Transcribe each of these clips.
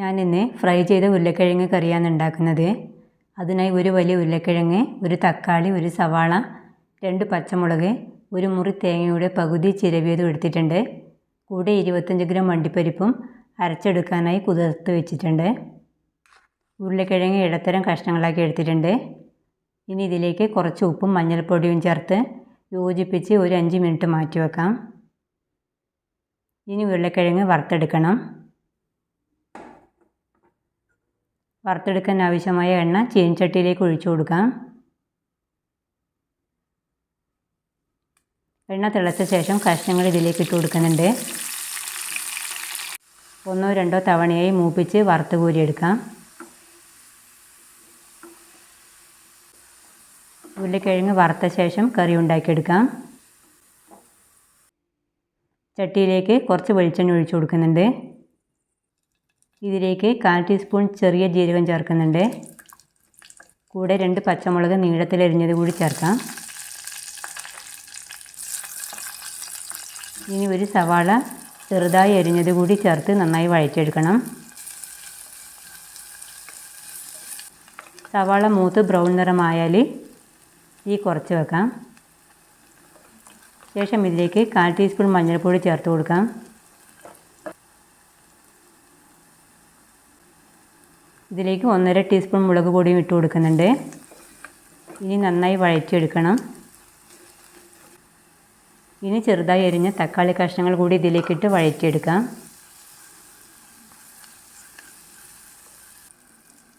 ഞാനിന്ന് ഫ്രൈ ചെയ്ത ഉരുളക്കിഴങ്ങ് കറിയാണ് ഉണ്ടാക്കുന്നത്. അതിനായി ഒരു വലിയ ഉരുളക്കിഴങ്ങ് ഒരു തക്കാളി ഒരു സവാള രണ്ട് പച്ചമുളക് ഒരു മുറി തേങ്ങയുടെ പകുതി ചിരവിയതും എടുത്തിട്ടുണ്ട്. കൂടെ ഇരുപത്തഞ്ച് ഗ്രാം മണ്ടിപ്പരിപ്പും അരച്ചെടുക്കാനായി കുതിർത്ത് വെച്ചിട്ടുണ്ട്. ഉരുളക്കിഴങ്ങ് ഇടത്തരം കഷ്ണങ്ങളാക്കി എടുത്തിട്ടുണ്ട്. ഇനി ഇതിലേക്ക് കുറച്ച് ഉപ്പും മഞ്ഞൾപ്പൊടിയും ചേർത്ത് യോജിപ്പിച്ച് ഒരു അഞ്ച് മിനിറ്റ് മാറ്റി വെക്കാം ഇനി ഉരുളക്കിഴങ്ങ് വറുത്തെടുക്കണം. വറുത്തെടുക്കാൻ ആവശ്യമായ എണ്ണ ചീനച്ചട്ടിയിലേക്ക് ഒഴിച്ചു കൊടുക്കാം. എണ്ണ തിളച്ച ശേഷം കഷ്ണങ്ങൾ ഇതിലേക്ക് ഇട്ട് കൊടുക്കുന്നുണ്ട്. ഒന്നോ രണ്ടോ തവണയായി മൂപ്പിച്ച് വറുത്ത് കോരിയെടുക്കാം. ഉരുളിക്കിഴങ്ങ് വറുത്ത ശേഷം കറി ഉണ്ടാക്കിയെടുക്കാം. ചട്ടിയിലേക്ക് കുറച്ച് വെളിച്ചെണ്ണ ഒഴിച്ചു കൊടുക്കുന്നുണ്ട്. ഇതിലേക്ക് കാൽ ടീസ്പൂൺ ചെറിയ ജീരകം ചേർക്കുന്നുണ്ട്. കൂടെ രണ്ട് പച്ചമുളക് നീളത്തിലരിഞ്ഞത് കൂടി ചേർക്കാം. ഇനി ഒരു സവാള ചെറുതായി അരിഞ്ഞത് കൂടി ചേർത്ത് നന്നായി വഴറ്റിയെടുക്കണം. സവാള മൂത്ത് ബ്രൗൺ നിറമായാൽ ഈ കുറച്ച് വെക്കാം. ശേഷം ഇതിലേക്ക് കാൽ ടീസ്പൂൺ മഞ്ഞൾപ്പൊടി ചേർത്ത് കൊടുക്കാം. ഇതിലേക്ക് ഒന്നര ടീസ്പൂൺ മുളക് പൊടിയും ഇട്ട് കൊടുക്കുന്നുണ്ട്. ഇനി നന്നായി വഴറ്റിയെടുക്കണം. ഇനി ചെറുതായി എരിഞ്ഞ തക്കാളി കഷ്ണങ്ങൾ കൂടി ഇതിലേക്കിട്ട് വഴറ്റിയെടുക്കാം.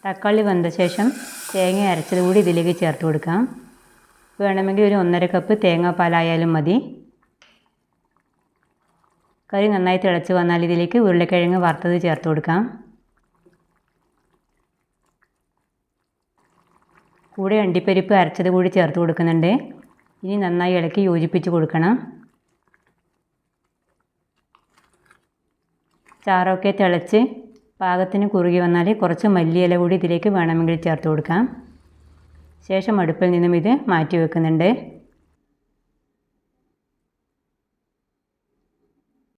തക്കാളി വന്ന ശേഷം തേങ്ങ അരച്ചത് കൂടി ഇതിലേക്ക് ചേർത്ത് കൊടുക്കാം. വേണമെങ്കിൽ ഒരു ഒന്നര കപ്പ് തേങ്ങാപ്പാലായാലും മതി. കറി നന്നായി തിളച്ച് വന്നാൽ ഇതിലേക്ക് ഉരുളക്കിഴങ്ങ് വറുത്തത് ചേർത്ത് കൊടുക്കാം. കൂടെ അണ്ടിപ്പരിപ്പ് അരച്ചത് കൂടി ചേർത്ത് കൊടുക്കുന്നുണ്ട്. ഇനി നന്നായി ഇളക്കി യോജിപ്പിച്ച് കൊടുക്കണം. ചാറൊക്കെ തിളച്ച് പാകത്തിന് കുറുകി വന്നാൽ കുറച്ച് മല്ലിയില കൂടി ഇതിലേക്ക് വേണമെങ്കിൽ ചേർത്ത് കൊടുക്കാം. ശേഷം അടുപ്പിൽ നിന്നും ഇത് മാറ്റി വെക്കുന്നുണ്ട്.